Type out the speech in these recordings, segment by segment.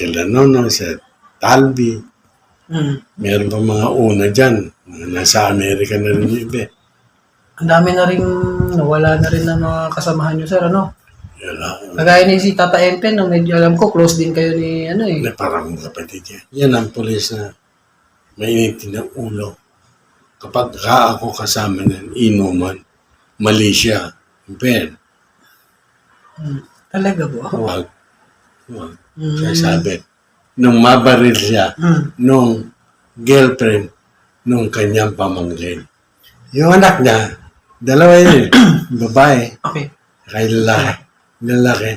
sila Nono, sa Talbi. Mm. Meron pa mga una dyan. Mga nasa Amerika na rin yung iba. Ang dami na rin, nawala na rin ng mga kasamahan nyo, sir, ano? Yun lang. Kagaya ni si Tata Empen, no, medyo alam ko, close din kayo ni, ano eh. Na parang kapatid yan. Yan ang pulis na mainitin ng ulo. Kapag ka ako kasama ng inuman, mali siya. Ben, Mm. Talaga po. huwag. Huwag. Mm. Kaya sabi, nung mabaril siya, Mm. nung girlfriend, nung kanyang pamangkin. Yung anak niya, dalawa yun, babae, Okay. kay lalaki, lalaki,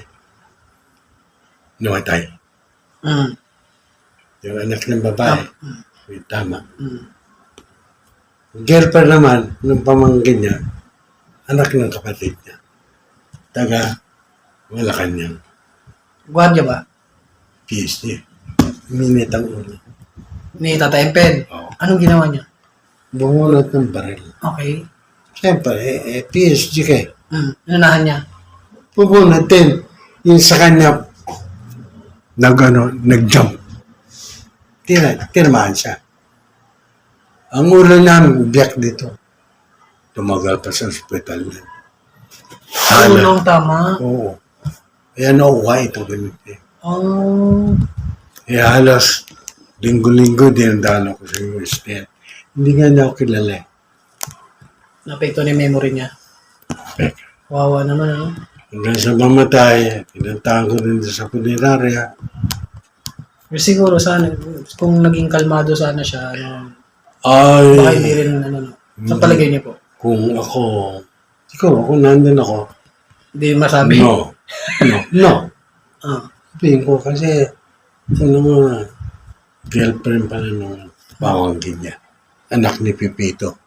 namatay. Mm. Yung anak ng babae, Mm. yung tama. Mm. Girlfriend naman, nung pamangkin niya, anak ng kapatid niya. Taga, Malacanang, Gwardiya ba? PhD. Minit ang ulo. Ni Tata Empen. Oo. Anong ginawa niya? Bumulot ng baril. Okay. Siyempre, eh, eh, PhD ka eh. Mm. Inunahan niya. Pupunod din. Yung sa kanya, nag, ano, nag-jump. Tira, tinamaan siya. Ang ulo namin, biyak dito. Tumagal pa sa ospital na. Sana. Ulong tama. Oo. Kaya nauwa ito ganito eh. Oh. Kaya halos linggo-linggo din ang daan ako sa university. Hindi nga niya ako kilala eh. Napekto ni memory niya. Wawa naman, ano? Hanggang sa mamatay, pinantahan ko rin sa punerarya. Pero siguro sana, kung naging kalmado sana siya, ano, Ay, baka hindi rin, ano, no. Sa palagay niya po. kung ako, ikaw, kung nandun ako, Hindi masabi. no, no, no. Ah. Sabihin ko kasi, ano mo, girlfriend pala nung pamangkin niya. Anak ni Pipito.